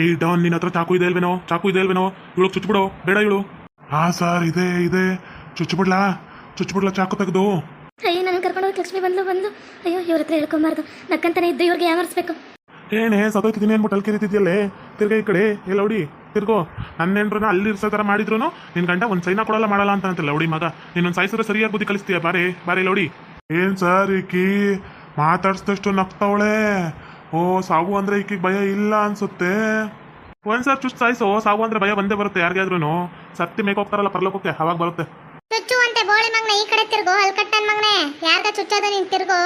ಏಯ್ ಡಾನ್ ನಿನ್ನ ಹತ್ರ ಚಾಕು ಇದೆ ಅಲ್ವೇನೋ? ಚಾಕು ಇದೆ ಅಲ್ವೇನೋ? ಇವಳು ಚುಚ್ಚುಬಿಡು ಬೇಡ ಇವಳು. ಹಾ ಸರ್ ಇದೆ ಇದೆ. ಚುಚ್ಬಿಡ್ಲಾ? ಚುಚ್ಬಿಡ್ಲಾ ಚಾಕು ತೆಗೆದು? ಅಯ್ಯೋ ನನ್ನ ಕರ್ಕೊಂಡು ಹೋಗಿ ಲಕ್ಷ್ಮಿ ಬಂದು ಬಂದು ಅಯ್ಯೋ ಇವ್ರ ಹತ್ರ ಹೇಳ್ಕೊಂಬಾರ್ದು. ನಕ್ಕಂತಾನೆ ಇದ್ದು ಇವ್ರಿಗೆ ಯಾಮರ್ಸ್ಬೇಕು ಏನೇ ಸತೋಯ್ತಿದ್ದೀನಿ ಅನ್ಬಿಟ್ಟು ಅಲ್ಲಿ ಕರಿತಿದ್ಯಲ್ಲೇ? ತಿರ್ಗಾ ಈ ಕಡೆ. ಎಲ್ಲ ಲೌಡಿ ತಿರ್ಗೋ. ನನ್ನ ಹೆಂಡ್ರನ್ನ ಅಲ್ಲಿ ಇರ್ಸೋ ಥರ ಮಾಡಿದ್ರು ನಿನ್ನ ಗಂಡ ಒಂದು ಸೈನ ಕೊಡಲ್ಲ ಮಾಡಲ್ಲ ಅಂತ ಅಂತೆ ಲೌಡಿ ಮಗ. ನೀನೊಂದು ಸಾಯಿಸಿದ್ರೆ ಸರಿಯಾಗಿ ಬುದ್ಧಿ ಕಲಿಸ್ತೀಯ? ಬಾರೆ ಬಾರಿ ಲೌಡಿ ಏನು ಸರ್ ಈಕಿ? ಮಾತಾಡ್ಸಿದಷ್ಟು ನಗ್ತಾವಳೆ. ಓ ಸಾವು ಅಂದ್ರೆ ಈಕಿಗೆ ಭಯ ಇಲ್ಲ ಅನ್ಸುತ್ತೆ. ಒಂದ್ಸರ್ ಚುಚ್ ಸಾಯಿಸು ಸಾವು ಅಂದ್ರೆ ಭಯ ಬಂದೇ ಬರುತ್ತೆ ಯಾರಿಗಾದ್ರೂ ಸತ್ತಿ ಮೇಕ್ ಹೋಗ್ತಾರಲ್ಲ ಪರ್ಲೋಕಕ್ಕೆ ಅವಾಗ ಬರುತ್ತೆ. ಚುಚ್ಚುವಂತೆ ಬೋಳಿ ಮಗ್ನ ಈ ಕಡೆ ತಿರ್ಗೋ ಹಲ್ಕಟ್ಟನ್ ಮಗ್ನೆ. ಯಾರ್ಗ ಚುಚ್ಚದ ನೀನ್ ತಿರ್ಗೋ.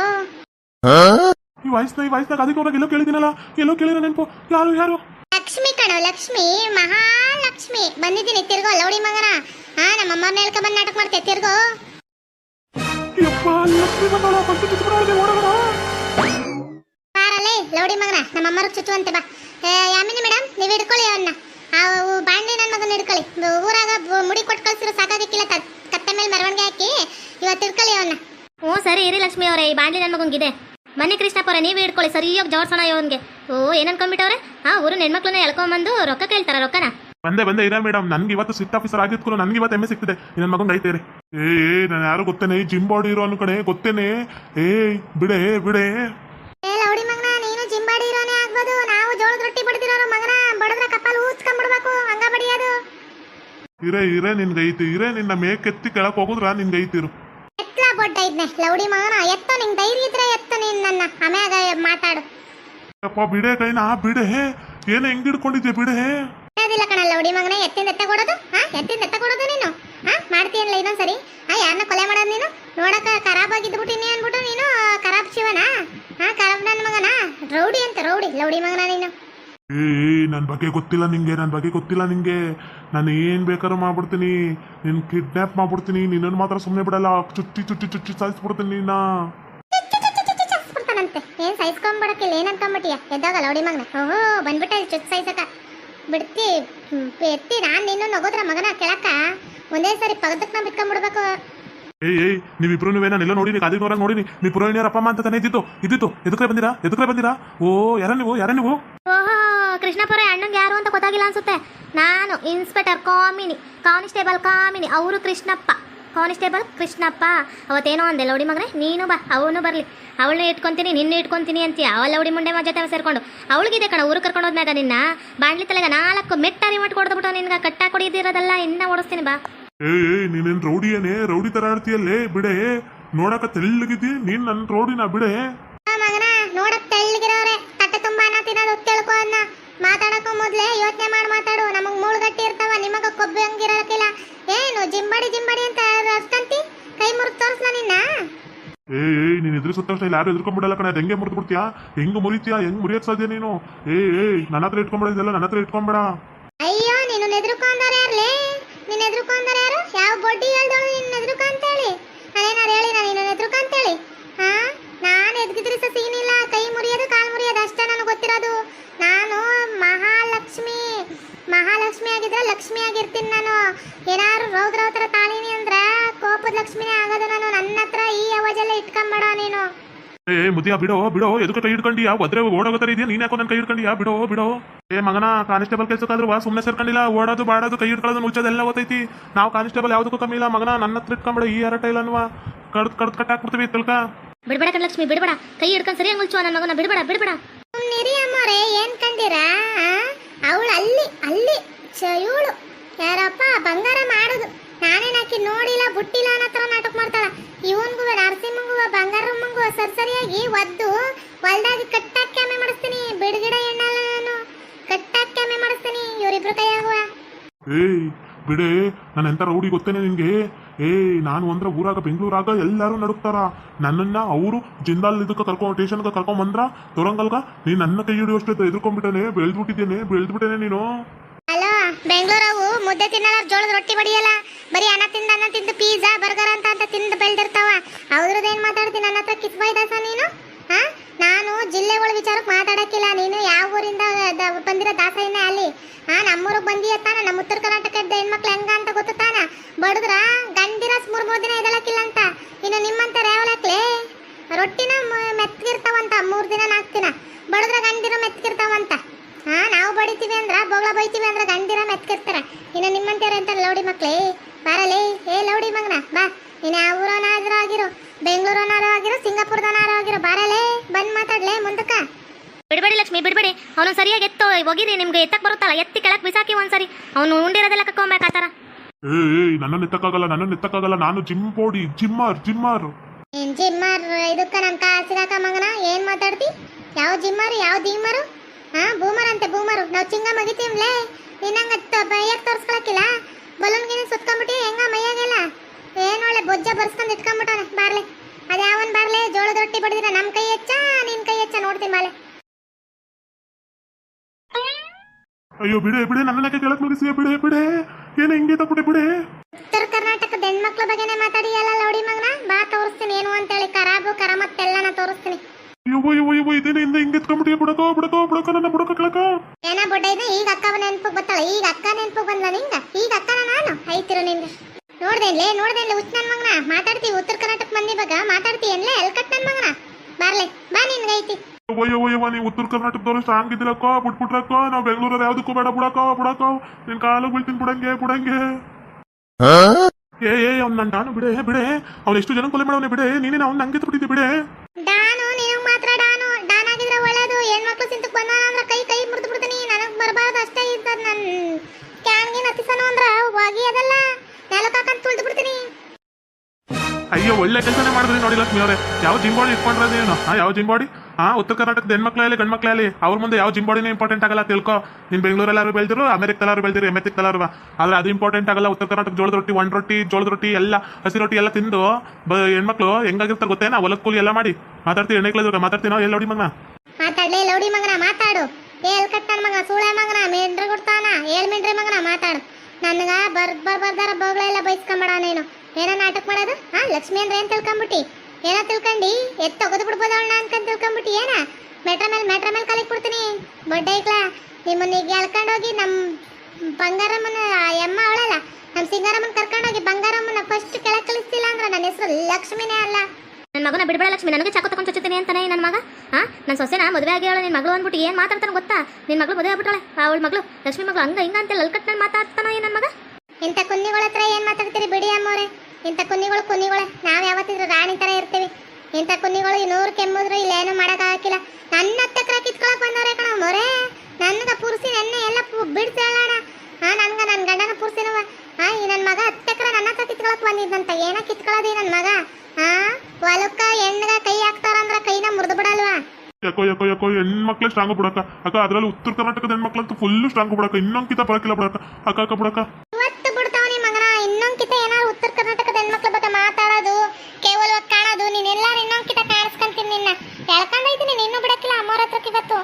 ಈ ವಯಸ್ಸಿನ ಈ ವಯಸ್ಸಿನಾಗ ಅದಕ್ಕೆ ಅವ್ರಾಗ ಎಲ್ಲೋ ಕೇಳಿದಿನಲ್ಲ ಎಲ್ಲೋ ಕೇಳಿರೋ ನೆನಪು. ಯಾರು ಯಾರು? ಲಕ್ಷ್ಮಿ ಕಣೋ ಲಕ್ಷ್ಮಿ ಮಹಾಲಕ್ಷ್ಮಿ. ಬಂದಿದ್ದೀನಿ ತಿರ್ಗೋ ಲೌಡಿ ಮಗನ. ಹಾ ನಮ್ಮ ಅಮ್ಮ ಮೇಲ್ಕ ಬಂದ್ ನಾಟಕ ಮಾಡ್ತೆ ತಿರ್ಗೋ. ಯಪ್ಪ ಲಕ್ಷ್ಮಿ ಬಂದಾಳ ಬಂದು ಚುಚ್ಚಿಬಿಡೋಳಿಗೆ ಓಡೋಣ ಬಾರಲೇ ಲೌಡಿ ಮಗನ ನಮ್ಮ ಅಮ್ಮರು ಚುಚ್ಚುವಂತೆ ಬಾ. ಏ, ಯಾಮಿನಿ ಮೇಡಮ್ ನೀವು ಹಿಡ್ಕೊಳ್ಳಿ ಅವನ್ನ ಆ ಬಾಂಡಿ ಬಾಂಡ್ಲಿ ನನ್ನ ಮಗನ ಹಿಡ್ಕೊಳ್ಳಿ. ಊರಾಗ ಮುಡಿ ಕೊಟ್ಟು ಕಳ್ಸಿರೋ ಸಾಕಾಗಿಕ್ಕಿಲ್ಲ ಕತ್ತೆ ಮೇಲೆ ಮೆರವಣಿಗೆ ಹಾಕಿ ಇವತ್ತು ಹಿಡ್ಕೊಳ್ಳಿ ಅವನ್ನ ಹ್ಞೂ ಸರಿ ಇರಿ ಲಕ್ಷ್ಮಿ ಅವರೇ ಈ ಬಾಂಡ್ಲಿ ನನ್ನ ಇದೆ ಮನೆ ಕೃಷ್ಣಪ್ಪ ಅವರೇ ನೀವು ಹಿಡ್ಕೊಳ್ಳಿ ಸರಿಯಾಗಿ ಜೋಡ್ಸೋಣ ಇವನ್ಗೆ ಓ ಏನು ಅನ್ಕೊಂಡ್ಬಿಟ್ಟವ್ರೆ ಹಾಂ ಊರು ಹೆಣ್ಮಕ್ಳನ್ನ ಎಳ್ಕೊಂಬಂದು ರೊಕ್ಕ ಕೇಳ್ತಾರ ರೊಕ್ಕನ? ಬಂದೆ ಬಂದೆ ಇರ ಮೇಡಮ್ ನನ್ಗೆ ಇವತ್ತು ಸಿಟ್ ಆಫೀಸರ್ ಆಗಿದ್ಕೂ ನನ್ಗೆ ಇವತ್ತು ಎಮ್ಮೆ ಸಿಗ್ತಿದೆ ನನ್ನ ಮಗಂಗೆ ಐತೇರಿ. ಏ ಏ ನಾನು ಯಾರು ಗೊತ್ತೇನೆ? ಜಿಮ್ ಬಾಡಿ ಇರೋ ಅನ್ಕಣೆ ಗೊತ್ತೇನೆ? ಏ ಬಿಡೆ ಬಿಡೆ. ಇರೇ ಇರೇ ನಿನ್ ಗೈತಿ ಇರೇ ನಿನ್ನ ಮೇಕೆತ್ತಿ ಕೆಳಕ್ ಹೋಗುದ್ರ ನಿನ್ ಎತ್ಲ ಬೊಡ್ಡ ಇದ್ನೆ ಲೌಡಿ ಮಗನ ಎತ್ತು ನಿಂಗ್ ಧೈರ್ಯ ಇದ್ರೆ ಎತ್ತು ನೀನ್ ನನ್ನ ಆಮ್ಯಾಗ ಮಾತಾಡು. ಅಪ್ಪ ಬಿಡೆ ಕೈನಾ ಬಿಡೆ ಏನ ಹೆಂಗ್ ಹಿಡ್ಕೊಂಡಿದ್ದೆ ಬಿಡೆ ಹೇಳೋದಿಲ್ಲ ಕಣ ಲೌಡಿ ಮಗನ ಎತ್ತಿಂದ ಎತ್ತ ಕೊಡೋದು? ಹಾ ಎತ್ತಿಂದ ಎತ್ತ ಕೊಡೋದು ನೀನು ಹಾ ಮಾಡ್ತೀಯಲ್ಲ ಇನ್ನೊಂದ್ಸರಿ ಹಾ ಯಾರನ್ನ ಕೊಲೆ ಮಾಡೋದು ನೀನು ನೋಡಕ ಖರಾಬ್ ಆಗಿದ್ಬಿಟ್ಟಿನಿ ಅನ್ಬಿಟ್ಟು ನೀನು ಖರಾಬ್ ಶಿವನ ಹಾ ಖರಾಬ್ ನನ್ನ ಮಗನ ರೌಡಿ ಅಂತ ರೌಡಿ ಲೌಡಿ ಮಗನ ನೀನು ಏ ನನ್ನ ಬಗ್ಗೆ ಗೊತ್ತಿಲ್ಲ ನಿಂಗೆ ನನ್ನ ಬಗ್ಗೆ ಗೊತ್ತಿಲ್ಲ ನಿಂಗೆ. ನಾನು ಏನು ಬೇಕಾದ್ರೂ ಮಾಡ್ಬಿಡ್ತೀನಿ. ನಿನ್ನ ಕಿಡ್ನಾಪ್ ಮಾಡ್ಬಿಡ್ತೀನಿ. ನಿನ್ನನ್ನು ಮಾತ್ರ ಸುಮ್ಮನೆ ಬಿಡಲ್ಲ. ಚುಚ್ಚಿ ಚುಟ್ಟಿ ಚುಚ್ಚಿ ಸಾಯಿಸ್ಬಿಡ್ತೀನಿ ನಿನ್ನ ಏನ್ ಸೈಸ್ಕೊಂಡ್ಬಿಡಕ್ಕಿಲ್ಲ ಏನ್ ಅನ್ಕೊಂಬಿಟ್ಟಿಯ ಎದ್ದಾಗ ಲೌಡಿ ಮಗನ. ಓಹೋ ಬಂದ್ಬಿಟ್ಟ ಇಲ್ಲಿ ಚುಚ್ಚ ಬಿಡ್ತಿ ಎತ್ತಿ ನಾನ್ ನಿನ್ನ ನಗೋದ್ರ ಮಗನ ಕೆಳಕ ಒಂದೇ ಸಾರಿ ಪಗದಕ್ ನಾ ಬಿಟ್ಕೊಂಡ್ಬಿಡ್ಬೇಕು ಏಯ್ ಏಯ್ ನೀವಿಬ್ರು ನಾನು ಎಲ್ಲೋ ನೋಡಿನಿ ಕಾದಿಗೆ ನೋಡಂಗ್ ನೋಡಿನಿ. ನೀ ಪುರೋಹಿಣಿಯರ ಅಪ್ಪ ಅಮ್ಮ ಅಂತ ತಾನೇ ಇದ್ದಿತ್ತು ಇದ್ದಿತ್ತು ಎದಕ್ಕೆ ಬಂದಿರಾ? ಎದಕ್ಕೆ ಬಂದಿರಾ? ಓ ಯಾರ ನೀವು? ಯಾರ ನೀವು? ಓಹೋ ಕೃಷ್ಣಪ್ಪರೇ ಅಣ್ಣಂಗೆ ಯಾರು ಅಂತ ಗೊತ್ತಾಗಿಲ್ಲ ಅನ್ಸುತ್ತೆ. ನಾನು ಇನ್ಸ್ಪೆಕ್ಟರ್ ಕಾಮಿನಿ, ಕಾನಿಸ್ಟೇಬಲ್ ಕಾಮಿನಿ, ಅವರು ಕೃಷ್ಣಪ್ಪ. ಕಾನಿಸ್ಟೇಬಲ್ ಕೃಷ್ಣಪ್ಪ. ಅವತ್ತೇನೋ ಅಂದೆ, ಲೌಡಿ ಮಗನೇ, ನೀನು ಬಾ, ಅವನು ಬರಲಿ. ಅವಳನ್ನ ಇಟ್ಕೊತೀನಿ, ನಿನ್ನ ಇಟ್ಕೊಂತೀನಿ ಅಂತೀಯ. ಅವಳ ಲೌಡಿ ಮುಂಡೆ ಮಾ ಜೊತೆ ಸೇರ್ಕೊಂಡು. ಅವಳಿಗಿದೆ ಕಣ, ಊರು ಕರ್ಕೊಂಡು ಹೋದ್ಮ್ಯಾಗ ನಿನ್ನ. ಬಾಂಡ್ಲಿ ತಲೆಗ ನಾಲ್ಕು ಮೆಟ್ಟಾರಿ ರಿಮೋಟ್ ಕೊಡ್ದ್ಬಿಟ್ಟು ನಿನ್ಗೆ ಕಟ್ಟ ಕೊಡಿದಿರೋದಲ್ಲ, ಇನ್ನ ಓಡಿಸ್ತೀನಿ ಬಾ. ಏಯ್ ನೀನೇನು ರೌಡಿಯೇನೆ? ರೌಡಿ ತರ ಆಡ್ತೀಯಲ್ಲೇ, ಬಿಡೆ. ನೋಡಕ ತೆಳ್ಳಗಿದ್ದಿ, ನೀನು ನನ್ನ ರೌಡಿನ ಬಿಡೆ ಆ ಮಗನ ನೋಡಕ್ ತೆಳ್ಳಗಿರೋರೆ ತಟ್ಟೆ ತುಂಬಾ ಅನ್ನ ತಿನ್ನೋದು ತಿಳ್ಕೊ ಅನ್ನ ಮಾತಾಡಕ್ಕೂ ಮೊದ್ಲೇ ಯೋಚನೆ ಮಾಡಿ ಮಾತಾಡು ನಮಗ್ ಮೂಳ್ಗಟ್ಟಿ ಇರ್ತಾವ ನಿಮಗ ಕೊಬ್ಬಿ ಹಂಗಿರಕ್ಕಿಲ್ಲ ಏನು ಜಿಂಬಡಿ ಜಿಂಬಡಿ ಅಂತ ಅಷ್ಟಂತಿ ಕೈ ಮುರಿದು ತೋರಿಸ್ಲ ನಿನ್ನ? ಏ ಏ ನೀನ್ ಎದುರು ಸುತ್ತ ಇಲ್ಲಿ ಯಾರು ಎದುರ್ಕೊಂಡ್ಬಿಡಲ್ಲ ಕಣ. ಹೆಂಗೆ ಮುರಿದು ಬಿಡ್ತೀಯಾ? ಹೆಂಗ್ ಮುರಿತೀಯಾ? ಹೆಂಗ್ ಮುರಿಯಕ್ ಸಾಧ್ಯ ನೀನು? ಏ ಏ ನನ್ನ ಹತ್ರ ಇಟ್ಕೊಂಡ್ಬಿಡೋದಿಲ್ಲ ನನ್ನ ಹತ್ರ ಇಟ್ಕೊಂಬೇಡ. ಅಯ್ಯೋ ಆಗೋದು ನಾನು ನನ್ನ ಹತ್ರ ಈ ಅವಾಜೆಲ್ಲ ಇಟ್ಕೊಂಬೇಡ ನೀನು. ಏ ಮುದಿಯ ಬಿಡೋ ಬಿಡೋ ಎದಕ್ಕೆ ಕೈ ಹಿಡ್ಕೊಂಡಿಯಾ? ಒದ್ರೆ ಓಡೋಗತ್ತರ ಇದೆಯಾ? ನೀನ್ ಯಾಕೋ ನನ್ನ ಕೈ ಹಿಡ್ಕೊಂಡಿಯಾ? ಬಿಡೋ ಬಿಡೋ. ಏ ಮಗನ ಕಾನಿಸ್ಟೇಬಲ್ ಕೆಲ್ಸಕ್ಕಾದ್ರೂ ವಾ ಸುಮ್ಮನೆ ಸೇರ್ಕೊಂಡಿಲ್ಲ. ಓಡೋದು ಬಾಡೋದು ಕೈ ಹಿಡ್ಕೊಳ್ಳೋದು ಮುಚ್ಚೋದೆಲ್ಲ ಓದೈತಿ ನಾವು ಕಾನಿಸ್ಟೇಬಲ್ ಯಾವುದಕ್ಕೂ ಕಮ್ಮಿ ಇಲ್ಲ. ಮಗನ ನನ್ನ ಹತ್ರ ಇಟ್ಕೊಂಬೇಡ ಈ ಹರಟ ಇಲ್ಲ ಅನ್ವಾ. ಕಡ್ದು ಕಡ್ದು ಕಟ್ಟಾಕ್ಬಿಡ್ತೀವಿ ತಿಳ್ಕ. ಬಿಡ್ಬೇಡ ಕಣ್ ಲಕ್ಷ್ಮಿ ಬಿಡ್ಬೇಡ. ಕೈ ಹಿಡ್ಕೊಂಡು ಸರಿಯಾಗಿ ಮುಚ್ಚುವ ನನ್ನ ಮಗನ. ಬಿಡ್ಬೇಡ ಬಿಡ್ಬೇಡ. ಸುಮ್ನಿರಿ ಅಮ್ಮೋರೆ ಏನ್ ಕಂದಿರಾ ಅವಳು ಅಲ್ಲಿ ಅಲ್ಲಿ. ಇವಳು. ಯಾರಪ್ಪ ಬಂಗಾರ ಮಾಡುದು. ನಾನೇನಾಕಿ ನೋಡಿಲ್ಲ ಬುಟ್ಟಿಲ್ಲ ಅನ್ನತ್ರ ನಾಟ ಇವನ್ಗೂ ನರಸಿಂಹಂಗೂ ಬಂಗಾರಮ್ಮಂಗೂ ಸರಿ ಸರಿಯಾಗಿ ಒದ್ದು ಹೊಲ್ದಾಗಿ ಕಟ್ಟಾಕ್ಯಾಮೆ ಮಾಡಿಸ್ತೀನಿ. ಬಿಡುಗಿಡ ಎಣ್ಣಲ್ಲ ನಾನು. ಕಟ್ಟಾಕ್ಯಾಮೆ ಮಾಡಿಸ್ತೀನಿ. ಇವರಿಬ್ರು ಕೈಯಾಗುವ. ಏಯ್, ಬಿಡೆ, ನಾನು ಎಂತ ರೌಡಿ ಗೊತ್ತೇನೆ ನಿಂಗೆ ಏ ನಾನು ಅಂದ್ರೆ ಊರಾಗ ಬೆಂಗಳೂರಾಗ ಎಲ್ಲರೂ ನಡುಕ್ತಾರ ನನ್ನನ್ನ ಅವರು ಜಿಂದಾಲ್ ಇದಕ್ಕೆ ಕರ್ಕೊಂಡ್ ಟೇಷನ್ಗೆ ಕರ್ಕೊಂಡ್ ಬಂದ್ರ ತೊರಂಗಲ್ಗ ನೀನ್ ನನ್ನ ಕೈ ಹಿಡಿಯೋಷ್ಟು ಎದುರ್ಕೊಂಡ್ಬಿಟ್ಟೇನೆ, ಬೆಳೆದ್ಬಿಟ್ಟಿದ್ದೇನೆ, ಬೆಳೆದ್ಬಿಟ್ಟೇನೆ ನೀನು. ಬೆಂಗಳೂರವು ಮುದ್ದೆ ತಿನ್ನಲ್ಲ ಜೋಳದ ರೊಟ್ಟಿ ಬಡಿಯಲ್ಲ. ಬರೀ ಅನ್ನ ತಿಂದ ಅನ್ನ ತಿಂದು ಪಿಜ್ಜಾ ಬರ್ಗರ್ ಅಂತ ಅಂತ ತಿಂದು ಬೆಳ್ದಿರ್ತಾವ. ಏನು ಮಾತಾಡ್ತೀನಿ ನನ್ನ ಹತ್ರ ಕಿತ್ ಬೈದಾಸ ನೀನು? ಹಾ? ನಾನು ಜಿಲ್ಲೆಗಳ ವಿಚಾರಕ್ಕೆ ಮಾತಾಡಕ್ಕಿಲ್ಲ. ನೀನು ಯಾವ ಊರಿಂದ ಬಂದಿರೋ ದಾಸಯ್ಯನೇ ಅಲ್ಲಿ? ಹಾ? ನಮ್ಮೂರಿಗೆ ಬಂದಿಯ ತಾನ? ನಮ್ಮ ಉತ್ತರ ಕರ್ನಾಟಕದ ಹೆಣ್ಮಕ್ಳು ಹೆಂಗ ಅಂತ ಗೊತ್ತು ತಾನ? ಬಡದ್ರ ಗಂಡಿರ ಸ್ಮೂರ್ ಮೂರು ದಿನ ಎದಲಕ್ಕಿಲ್ಲ ಅಂತ. ಇನ್ನು ನಿಮ್ಮಂತ ರೇವಲಕ್ಲೆ ರೊಟ್ಟಿನ ಮ- ಮೂರು ಮೂರ್ ದಿನ ನಾಲ್ಕು ದಿನ. ಬಡದ್ರ ಗಂಡಿರ ಮೆತ್ಗಿರ್ತಾವಂತ ನಾವು ಅಂದ್ರ ಬೋಗಳ ಬೈತೀವಿ ಅಂದ್ರ ಗಂಡಿರ ಮೆತ್ಕಿರ್ತಾರ. ಇನ್ನು ನಿಮ್ಮಂತೀರ ಅಂತ ಲೌಡಿ ಮಕ್ಳೇ ಬಾರಲೇ ಏ ಲೌಡಿ ಮಗನ ಬಾ. ನೀನು ಯಾವ ಊರನಾದ್ರೂ ಆಗಿರೋ ಬೆಂಗಳೂರನಾದ್ರೂ ಆಗಿರೋ ಸಿಂಗಾಪುರದನಾದ್ರೂ ಆಗಿರೋ ಬಾರಲೇ ಬಂದ್ ಮಾತಾಡ್ಲೇ ಮುಂದಕ್ಕ. ಬಿಡ್ಬೇಡಿ ಲಕ್ಷ್ಮಿ ಬಿಡ್ಬೇಡಿ. ಅವನು ಸರಿಯಾಗಿ ಎತ್ತೋ ಹೋಗಿರಿ ನಿಮ್ಗೆ ಎತ್ತಕ್ಕೆ ಬರುತ್ತಲ್ಲ ಎತ್ತಿ ಕೆಳಕ್ಕೆ ಬಿಸಾಕಿ ಒಂದ್ಸರಿ. ಅವನು ಉಂಡಿರೋದೆಲ್ಲ ಕಕ್ಕೊಂಬೇಕಾತಾರ ಏ ನನ್ನ ಎತ್ತಕ್ಕಾಗಲ್ಲ ನನ್ನ ಎತ್ತಕ್ಕಾಗಲ್ಲ ನಾನು ಜಿಮ್ ಪೋಡಿ ಜಿಮ್ಮರ್ ಜಿಮ್ಮರ್. ಏನ್ ಜಿಮ್ಮರ್ ಇದಕ್ಕ ನನ್ ಕಾಸಿಗಾಕ ಮಗನ ಏನ್ ಮಾತಾಡ್ತಿ? ಯಾವ ಜಿಮ್ಮರ್ ಯಾವ ದೀಮರು ಹಾ ಬೂಮರ್ ಅಂತೆ ಬೂಮರ್ ನಾವು ಚಿಂಗ ಮಗಿತೀವ್ಲೆ. ನಿನ್ನಂಗ ಮೈಯಾಗ ತೋರ್ಸ್ಕೊಳಕಿಲ್ಲ ಬಲೂನ್ ಗಿನ ಸುತ್ಕೊಂಡ್ಬಿಟ್ಟಿ ಹೆಂಗ ಮೈಯಾಗೆಲ್ಲ? ಏನ್ ಒಳ್ಳೆ ಬೊಜ್ಜ ಬರ್ಸ್ಕೊಂಡು ಇಟ್ಕೊಂಡ್ಬಿಟ್ಟಾನೆ ಬಾರ್ಲೆ. ಅದ ಯಾವನ್ ಬಾರ್ಲೆ ಜೋಳದ ರೊಟ್ಟಿ ಬಡಿದಿರ ನಮ್ ಕೈ ಹೆಚ್ಚ ನಿನ್ ಕೈ ಹೆಚ್ಚ ನೋಡ್ತೀನಿ ಮಾಲೆ ಅಯ್ಯೋ ಬಿಡೆ ಬಿಡೆ ನನ್ನ ಲೆಕ್ಕ ಕೆಳಕ್ ಮುಗಿಸಿ ಬಿಡೆ ಬಿಡೆ. ಏನ ಹಿಂಗೆ ತಪ್ಪುಟೆ ಬಿಡೆ. ಉತ್ತರ ಕರ್ನಾಟಕದ ಹೆಣ್ಮಕ್ಳ ಬಗ್ಗೆನೇ ಮಾತಾಡಿಯಲ್ಲ ಲೌಡಿ ಮಗನ? ಬಾ ತೋರಿಸ್ತೀನಿ ಏನು ಅಂತೇಳಿ ಕರಾಬು ನಾ ತೋರಿಸ್ತೀನಿ. ಇವು ಇವು ಇವು ಇದೇನೆ ಹಿಂದೆ ಹಿಂಗೆ ಎತ್ಕೊಂಡ್ಬಿಟ್ಟಿಗೆ ಬಿಡಕೋ ಬಿಡಕೋ ಬಿಡಕೋ ನನ್ನ ಬಿಡಕೋ ಕೆಳಕ. ಏನ ಬೊಡ್ಡ ಇದೆ ಈಗ ಅಕ್ಕ ನೆನ್ಪಿಗೆ ಬತ್ತಾಳ ಈಗ ಅಕ್ಕ ನೆನ್ಪಿಗೆ ಬಂದ್ಲ ನಿಂಗ? ಈಗ ಅಕ್ಕನ ನಾನು? ಐತಿರು ನಿಂದ. ನೋಡ್ದೇನ್ಲೆ ನೋಡ್ದೇನ್ಲೆ ಉಚ್ಚ ನನ್ನ ಮಗನ. ಮಾತಾಡ್ತೀವಿ ಉತ್ತರ ಕರ್ನಾಟಕ ಮಂದಿ ಬಗ್ಗ ಮಾತಾಡ್ತೀಯನ್ಲೆ ಎಲ್ಕಟ್ ನನ್ ಮಗನ? ಬಾರ್ಲೆ ಬಾ ನಿನ್ಗೆ ಐತಿ. ಅಯ್ಯೋ ಅಯ್ಯೋ ನೀವು ಉತ್ತರ ಕರ್ನಾಟಕದವ್ರು ಸ್ಟ್ರಾಂಗ್ ಇದ್ದಿರಕ್ಕೋ ಬಿಟ್ಬಿಟ್ರಕ್ಕೋ ನಾವು ಬೆಂಗಳೂರಲ್ಲಿ ಯಾವ್ದಕ್ಕೂ ಬೇಡ ಬಿಡಕೋ ಬಿಡಕೋ. ನಿನ್ ಕಾಲು ಬೀಳ್ತೀನಿ ಬಿಡಂಗೆ ಬಿಡಂಗೆ. ಏ ಏ ಅವ್ನ ನನ್ನ ಡಾನು ಬಿಡೆ ಬಿಡೆ. ಅವ್ನು ಎಷ್ಟು ಜನ ಕೊಲೆ ಮಾಡವನೆ ಬಿಡೆ. ನೀನೇನು ಅವ್ನ ಹಂಗೆ ಬಿಟ್ಟಿದ್ದೆ ಬಿಡೆ. ಅಂದ್ರ ಹೋಗಿ ಅದಲ್ಲ ನೆಲಕಾಕಂತ ತುಳಿದು ಬಿಡ್ತೀನಿ. ಅಯ್ಯೋ ಒಳ್ಳೆ ಕೆಲಸನೇ ಮಾಡಿದ್ರಿ ನೋಡಿ ಲಕ್ಷ್ಮಿ ಅವರೇ. ಯಾವ ಜಿಮ್ ಬಾಡಿ ಇಟ್ಕೊಂಡ್ರದೇನು ಹಾ ಯಾವ ಜಿಮ್ ಬಾಡಿ ಹಾ ಉತ್ತರ ಕರ್ನಾಟಕದ ಹೆಣ್ಮಕ್ಳಲ್ಲಿ ಗಂಡ್ಮಕ್ಳಲ್ಲಿ. ಅವ್ರ ಮುಂದೆ ಯಾವ ಜಿಮ್ ಬಾಡಿನೇ ಇಂಪಾರ್ಟೆಂಟ್ ಆಗಲ್ಲ ತಿಳ್ಕೊ. ನೀನ್ ಬೆಂಗಳೂರಲ್ಲಾರು ಬೆಳೆದಿರು ಅಮೆರಿಕದಲ್ಲಾರು ಬೆಳೆದಿರು ತಲಾರು ಆದ್ರೆ ಅದು ಇಂಪಾರ್ಟೆಂಟ್ ಆಗಲ್ಲ. ಉತ್ತರ ಕರ್ನಾಟಕ ಜೋಳದ ರೊಟ್ಟಿ ಒಣ ರೊಟ್ಟಿ ಜೋಳದ ರೊಟ್ಟಿ ಎಲ್ಲ ಹಸಿ ರೊಟ್ಟಿ ಎಲ್ಲ ತಿಂದು ಹೆಣ್ಮಕ್ಳು ಹೆಂಗಾಗಿರ್ತಾರೆ ಗೊತ್ತೇನ? ಹೊಲದ ಕೂಲಿ ಎಲ್ಲ ಮಾಡಿ. ಮಾತಾಡ್ತೀವಿ ಎಣ್ಣೆ ಮಾತಾಡ್ತೀನಿ ಎಲ್ಲ ನೋಡಿ ಮಗನ? ಮಾತಾಡ್ಲೇ ಲೌಡಿ ಮಗನ ಮಾತಾಡು. ಏಲ್ ಕಟ್ಟನ್ ಮಗ ಸೂಳೆ ಮಗನ ಮೆಂಡ್ರಿ ಕೊಡ್ತಾನ ಏಳ್ ಮೆಂಡ್ರಿ ಮಗನ ಮಾತಾಡು. ನನ್ಗ ಬರ್ ಬರ್ ಬರ್ದಾರ ಬೋಗಳೆಲ್ಲ ಬೈಸ್ಕೊಂಬೇಡ ನೀನು. ಏನೋ ನಾಟಕ ಮಾಡೋದು? ಹಾ ಲಕ್ಷ್ಮಿ ಅಂದ್ರೆ ಏನ್ ತಿಳ್ಕೊಂಬಿಟ್ಟಿ? ಏನೋ ತಿಳ್ಕೊಂಡಿ? ಎತ್ ತಗದು ಬಿಡ್ಬೋದು ಅವಳನ್ನ ಅನ್ಕೊಂಡ್ ತಿಳ್ಕೊಂಬಿಟ್ಟಿ ಏನ? ಮೆಟ್ರ ಮೇಲೆ ಮೆಟ್ರ ಮೇಲೆ ಕಲಿಕ್ ಬಿಡ್ತೀನಿ. ಬಡ್ಡೆ ಐಕ್ಲ ನಿಮ್ಮನ್ನ ಈಗ ಎಳ್ಕೊಂಡೋಗಿ ನಮ್ಮ ಬಂಗಾರಮ್ಮನ, ಆ ಯಮ್ಮ ಅವಳಲ್ಲ ನಮ್ಮ ಸಿಂಗಾರಮ್ಮನ ಕರ್ಕೊಂಡೋಗಿ ಬಂಗಾರಮ್ಮನ ಫಸ್ಟ್ ಕೆಳಗೆ ಕಳಿಸ್ತಿಲ್ಲ ಅಂದ್ರೆ ನನ್ನ ಹೆಸರು ಲಕ್ಷ್ಮಿನೇ ಅಲ್ಲ. ನನ್ನ ಮಗನ ಬಿಡಬೇಡ ಲಕ್ಷ್ಮಿ, ನನಗೆ ಚಾಕು ತಗೊಂಡು ಚುಚ್ಚುತ್ತೀನಿ ಅಂತಾನೆ ನನ್ನ ಮಗ? ಹಾ ನನ್ನ ಸೊಸೆನ ಮದುವೆ ಆಗ್ಯಾಳ ನಿನ್ನ ಮಗಳು ಅಂದ್ಬಿಟ್ಟು ಏನು ಮಾತಾಡ್ತಾನೆ ಗೊತ್ತಾ? ನಿನ್ನ ಮಗಳು ಮದುವೆ ಆಗ್ಬಿಟ್ಟಾಳೆ ಅವಳ ಮಗಳು, ಲಕ್ಷ್ಮಿ ಮಗಳು ಹಂಗ ಹಿಂಗ ಅಂತ ಲಲ್ಕಟ್ನಲ್ಲಿ ಮಾತಾಡ್ತಾನ ನನ್ನ ಮಗ ಇಂಥ ಕುನ್ನಿಗಳ ಹತ್ರ ಏನ್ ಮಾತಾಡ್ತೀರಿ ಬಿಡಿ ಅಮ್ಮವ್ರೆ ಇಂಥ ಕುನ್ನಿಗಳು ಕುನ್ನಿಗಳು ನಾವು ಯಾವತ್ತಿದ್ರು ರಾಣಿ ತರ ಇರ್ತೀವಿ. ಇಂಥ ಕುನ್ನಿಗಳು ನೂರು ಕೆಮ್ಮುದ್ರು ಇಲ್ಲ ಏನು ಮಾಡಕ್ ಹಾಕಿಲ್ಲ ನನ್ನ ಹತ್ತಕ್ರ ಕಿತ್ಕೊಳಕ್ ಬಂದವ್ರೆ ಕಣ ಮೊರೆ. ನನ್ಗ ಪುರ್ಸಿ ನೆನ್ನೆ ಎಲ್ಲ ಬಿಡ್ಸೇಳಣ ಹಾ ನನ್ಗ ನನ್ನ ಗಂಡನ ಪುರ್ಸಿನವ. ಹಾ ಈ ನನ್ನ ಮಗ ಹತ್ತಕ್ರ ನನ್ನ ಹತ್ರ ಕಿತ್ಕೊಳಕ್ ಬಂದಿದ್ದಂತ ಏನ ಕಿತ್ಕೊಳ್ಳೋದಿ ನನ್ನ ಮಗ? ಹಾ ಹೊಲಕ್ಕ ಎಣ್ಣಗ ಕೈ ಹಾಕ್ತಾರಂದ್ರ ಕೈನ ಮುರಿದು ಬಿಡಲ್ವಾ? ಯಾಕೋ ಯಾಕೋ ಯಾಕೋ ಹೆಣ್ಮಕ್ಳೇ ಸ್ಟ್ರಾಂಗ್ ಬಿಡಕ ಅಕ್ಕ ಅದ್ರಲ್ಲಿ ಉತ್ತರ ಕರ್ನಾಟಕದ ಹೆಣ್ಮಕ್ಳಂತೂ ಫುಲ್ ಸ್ಟ್ರಾಂಗ್ ಬಿಡಕ ಇನ್ನೊಂದ್ಕಿತ ಬರಕಿಲ್ಲ ಬಿಡಕ ಅಕ್ಕ ಅಕ್ಕ ಬಿಡಕ ಇವತ್ತು ಬಿಡ್ತಾವನಿ ಮಗನ. ಇನ್ನೊಂದ್ಕಿತ ಏನಾದ್ರು ಉತ್ತರ ಕರ್ನಾಟಕದ ಹೆಣ್ಮಕ್ಳ ಬಗ್ಗೆ ಮಾತಾಡೋದು ಕೇವಲವಾಗಿ ಕಾಣೋದು ನೀನ್ ಎಲ್ಲಾರು ಇನ್ನೊಂದ್ಕಿತ ಕಾಣಿಸ್ಕೊಂತೀನಿ ನಿನ್ನ ಎಳ್ಕೊಂಡೈತೀನಿ ನಿನ್ನೂ ಬಿಡಕ್ಕಿಲ್ಲ ಅಮ್ಮವ್ರ ಹತ್ರಕ್ಕೆ ಇವತ್ತು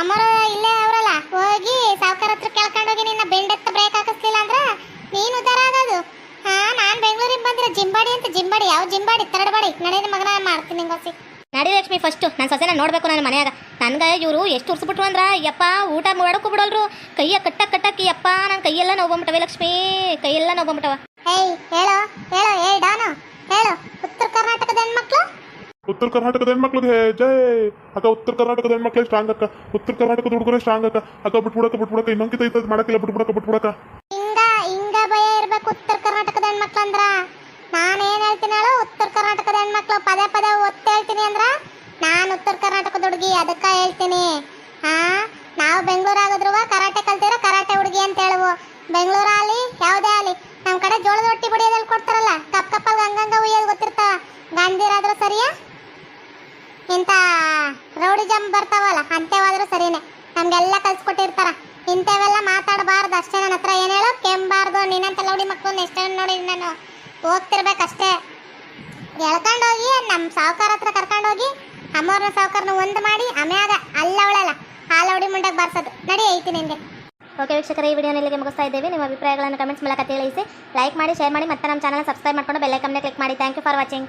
ಅಮ್ಮರ ಇಲ್ಲೇ ಅವರಲ್ಲ ಹೋಗಿ ಸಾವ್ಕಾರ ಹತ್ರ ಕೇಳ್ಕೊಂಡೋಗಿ ನಿನ್ನ ಬೆಂಡೆತ್ತ ಬ್ರೇಕ್ ಹಾಕಿಸ್ಲಿಲ್ಲ ಅಂದ್ರ ನೀನು ಉದ್ದಾರ ಆಗೋದು ಹಾ ನಾನ್ ಬೆಂಗಳೂರಿಗೆ ಬಂದ್ರೆ ಜಿಂಬಾಡಿ ಅಂತ ಜಿಂಬಾಡಿ ಯಾವ ಜಿಂಬಾಡಿ ತರಡಬಾಡಿ ನಡೆದ ಮಗನ ಮಾಡ್ತೀನಿ ನಿಂಗೋಸಿ ನಡಿ ಲಕ್ಷ್ಮಿ ಫಸ್ಟು ನನ್ನ ಸೊಸೆನ ನೋಡ್ಬೇಕು ನನ್ನ ಮನೆಯಾಗ. ನನ್ಗ ಇವರು ಎಷ್ಟು ಉರ್ಸ್ಬಿಟ್ರು ಅಂದ್ರ ಯಪ್ಪ ಊಟ ಮಾಡೋಕ್ಕೂ ಬಿಡಲ್ರು. ಕೈಯ ಕಟ್ಟಕ್ ಕಟ್ಟಕ್ಕೆ ಯಪ್ಪ ನನ್ನ ಕೈಯೆಲ್ಲ ನೋವು ಲಕ್ಷ್ಮಿ. ಕೈಯೆಲ್ಲ ನೋವು ಬಂದ್ಬಿಟ್ಟವ. ಏಯ್ ಹೇಳೋ ಹೇಳೋ ಹೇ ಡಾನು. ಹೇಳೋ ಉತ್ತರ ಕರ್ನಾಟಕದ ಹೆಣ್ಮಕ್ಳು? ಉತ್ತರ ಕರ್ನಾಟಕದ ಹೆಣ್ಮಕ್ಳಿಗೆ ಜೈ. ಅಕ್ಕ ಉತ್ತರ ಕರ್ನಾಟಕದ ಹೆಣ್ಮಕ್ಳೇ ಸ್ಟ್ರಾಂಗ್ ಅಕ್ಕ. ಉತ್ತರ ಕರ್ನಾಟಕದ ಹುಡುಗರೇ ಸ್ಟ್ರಾಂಗ್ ಅಕ್ಕ. ಅಕ್ಕ ಬಿಟ್ಬಿಡಕ ಬಿಟ್ಬಿಡಕ ಇನ್ನೊಂದ್ಕಿತ ಇತ್ತು ಮಾಡಕ್ಕಿಲ್ಲ ಬಿಟ್ಬಿಡಕ ಬಿಟ್ಬಿಡಕ ಹಿಂಗ ಹಿಂಗ ಭಯ ಇರ್ಬೇಕು ಉತ್ತರ ಕರ್ನಾಟಕದ ಹೆಣ್ಮಕ್ಳು ಅಂದ್ರ ನಾನೇನ್ ಹೇಳ್ತೀನಿ ಹೇಳು ಉತ್ತರ ಕರ್ನಾಟಕದ ಹೆಣ್ಮಕ್ಳು ಪದೇ ಪದೇ ಓದ್ತಾ ಹೇಳ್ತೀನಿ ಅಂದ್ರ ನಾನ್ ಉತ್ತರ ಕರ್ನಾಟಕದ ಹುಡುಗಿ, ಅದಕ್ಕ ಹೇಳ್ತೀನಿ. ಹಾ ನಾವು ಬೆಂಗಳೂರು ಆಗಿದ್ರು ಕರಾಟೆ ಕಲ್ತಿರೋ ಕರಾಟೆ ಹುಡುಗಿ ಅಂತ ಹೇಳುವು. ಬೆಂಗಳೂರಲ್ಲಿ ಯಾವುದೇ ಆಗಲಿ ನಮ್ಮ ಕಡೆ ಜೋಳದ ರೊಟ್ಟಿ ಬಡಿಯೋದಲ್ಲಿ ಕೊಡ್ತಾರಲ್ಲ, ಕಪ್ ಕಪ್ಪಲ್ ಗಂಗಂಗ ಉಯ್ಯೋದು ಗೊತ್ತಿರ್ತಾವ ಗಂದಿರಾದ್ರೂ ಸರಿಯಾ? ಇಂಥ ರೌಡಿ ಜಂಪ್ ಬರ್ತಾವಲ್ಲ ಅಂಥವಾದ್ರೂ ಸರಿನೇ. ನಮ್ಗೆಲ್ಲ ಕಲ್ಸ್ಕೊಟ್ಟಿರ್ತಾರ. ಇಂಥವೆಲ್ಲ ಮಾತಾಡಬಾರ್ದು, ಅಷ್ಟೇ ನನ್ನ ಹತ್ರ ಏನು ಹೇಳು? ಕೆಂಬಾರ್ದು ನಿನ್ನಂತ ಲೌಡಿ ಮಕ್ಕಳು ಎಷ್ಟು ನೋಡಿ ನಾನು. ಹೋಗ್ತಿರ್ಬೇಕಷ್ಟೇ. ಎಳ್ಕೊಂಡೋಗಿ ನಮ್ಮ ಸಾವುಕಾರ ಹತ್ರ ಕರ್ಕೊಂಡೋಗಿ ಅಮ್ಮವ್ರನ್ನ ಸಾವುಕಾರನ ಒಂದು ಮಾಡಿ ಆಮ್ಯಾಗ ಅಲ್ಲ ಅವಳಲ್ಲ. ಹಾಲೌಡಿ ಲೌಡಿ ಮುಂಡಕ್ಕೆ ಬಾರ್ಸೋದು. ನಡಿ ಐತಿ ನಿಂಗೆ. ಓಕೆ ವೀಕ್ಷಕರ, ಈ ವಿಡಿಯೋನ ಇಲ್ಲಿಗೆ ಮುಗಿಸ್ತಾ ಇದ್ದೇವೆ. ನಿಮ್ಮ ಅಭಿಪ್ರಾಯಗಳನ್ನು ಕಮೆಂಟ್ಸ್ ಮೂಲಕ ತಿಳಿಸಿ. ಲೈಕ್ ಮಾಡಿ ಶೇರ್ ಮಾಡಿ, ಮತ್ತೆ ನಮ್ಮ ಚಾನಲ್ ಸಬ್ಸ್ಕ್ರೈಬ್ ಮಾಡ್ಕೊಂಡು ಬೆಲ್ಲೈಕಮ್ನ ಕ್ಲಿಕ್ ಮಾಡಿ. Thank you for watching